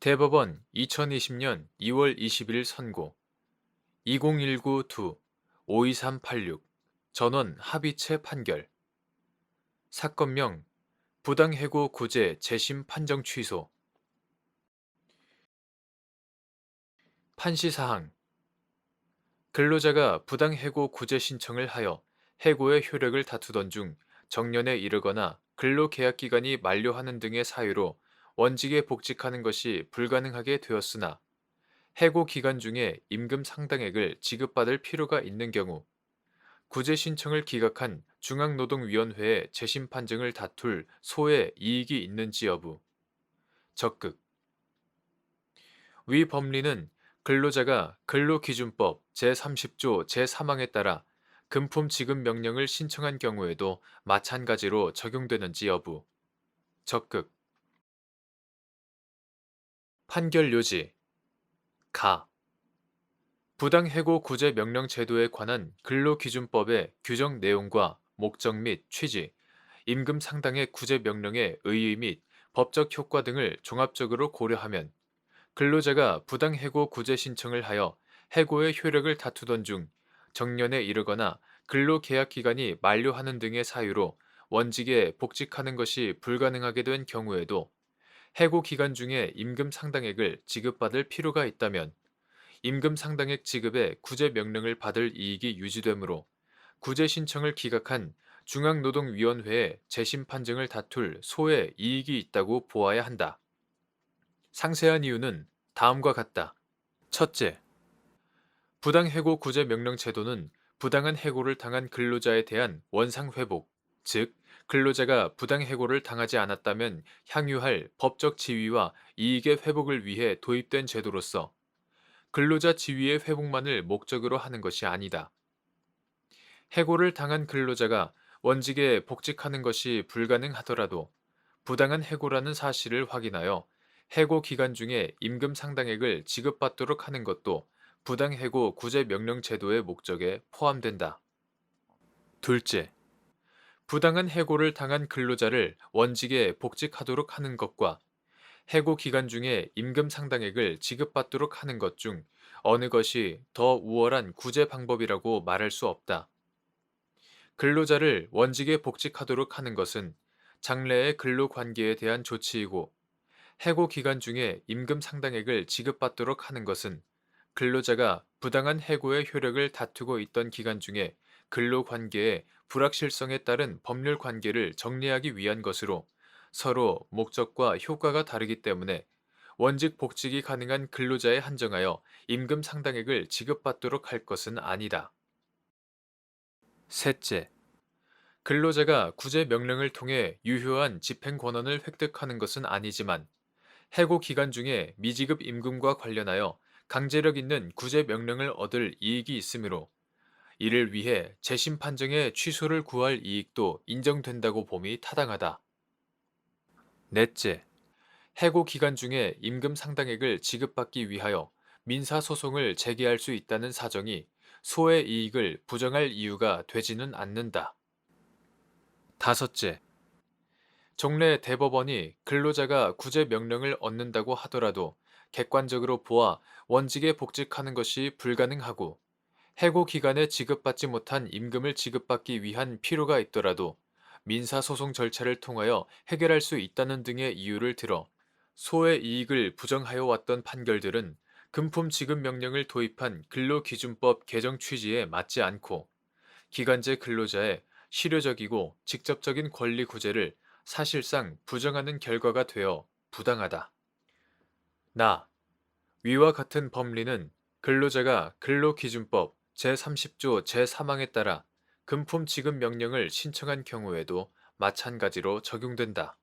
대법원 2020년 2월 21일 선고. 2019-2-52386 전원 합의체 판결. 사건명 부당해고 구제 재심 판정 취소. 판시사항. 근로자가 부당해고 구제 신청을 하여 해고의 효력을 다투던 중 정년에 이르거나 근로계약기간이 만료하는 등의 사유로 원직에 복직하는 것이 불가능하게 되었으나 해고 기간 중에 임금 상당액을 지급받을 필요가 있는 경우 구제 신청을 기각한 중앙노동위원회의 재심 판정을 다툴 소의 이익이 있는지 여부. 적극. 위 법리는 근로자가 근로기준법 제30조 제3항에 따라 금품 지급 명령을 신청한 경우에도 마찬가지로 적용되는지 여부. 적극 판결 요지. 가. 부당해고 구제 명령 제도에 관한 근로기준법의 규정 내용과 목적 및 취지, 임금 상당의 구제 명령의 의의 및 법적 효과 등을 종합적으로 고려하면 근로자가 부당해고 구제 신청을 하여 해고의 효력을 다투던 중 정년에 이르거나 근로계약 기간이 만료하는 등의 사유로 원직에 복직하는 것이 불가능하게 된 경우에도 해고 기간 중에 임금 상당액을 지급받을 필요가 있다면 임금 상당액 지급의 구제 명령을 받을 이익이 유지되므로 구제 신청을 기각한 중앙노동위원회의 재심 판정을 다툴 소의 이익이 있다고 보아야 한다. 상세한 이유는 다음과 같다. 첫째, 부당해고 구제 명령 제도는 부당한 해고를 당한 근로자에 대한 원상 회복, 즉 근로자가 부당해고를 당하지 않았다면 향유할 법적 지위와 이익의 회복을 위해 도입된 제도로서 근로자 지위의 회복만을 목적으로 하는 것이 아니다. 해고를 당한 근로자가 원직에 복직하는 것이 불가능하더라도 부당한 해고라는 사실을 확인하여 해고 기간 중에 임금 상당액을 지급받도록 하는 것도 부당해고 구제 명령 제도의 목적에 포함된다. 둘째, 부당한 해고를 당한 근로자를 원직에 복직하도록 하는 것과 해고 기간 중에 임금 상당액을 지급받도록 하는 것 중 어느 것이 더 우월한 구제 방법이라고 말할 수 없다. 근로자를 원직에 복직하도록 하는 것은 장래의 근로 관계에 대한 조치이고 해고 기간 중에 임금 상당액을 지급받도록 하는 것은 근로자가 부당한 해고의 효력을 다투고 있던 기간 중에 근로 관계의 불확실성에 따른 법률 관계를 정리하기 위한 것으로 서로 목적과 효과가 다르기 때문에 원직 복직이 가능한 근로자에 한정하여 임금 상당액을 지급받도록 할 것은 아니다. 셋째, 근로자가 구제 명령을 통해 유효한 집행 권한을 획득하는 것은 아니지만 해고 기간 중에 미지급 임금과 관련하여 강제력 있는 구제 명령을 얻을 이익이 있으므로 이를 위해 재심 판정의 취소를 구할 이익도 인정된다고 봄이 타당하다. 넷째, 해고 기간 중에 임금 상당액을 지급받기 위하여 민사 소송을 제기할 수 있다는 사정이 소의 이익을 부정할 이유가 되지는 않는다. 다섯째, 종래 대법원이 근로자가 구제 명령을 얻는다고 하더라도 객관적으로 보아 원직에 복직하는 것이 불가능하고 해고 기간에 지급받지 못한 임금을 지급받기 위한 필요가 있더라도 민사소송 절차를 통하여 해결할 수 있다는 등의 이유를 들어 소의 이익을 부정하여 왔던 판결들은 금품 지급 명령을 도입한 근로기준법 개정 취지에 맞지 않고 기간제 근로자의 실효적이고 직접적인 권리 구제를 사실상 부정하는 결과가 되어 부당하다. 나 위와 같은 법리는 근로자가 근로기준법 제30조 제3항에 따라 금품 지급 명령을 신청한 경우에도 마찬가지로 적용된다.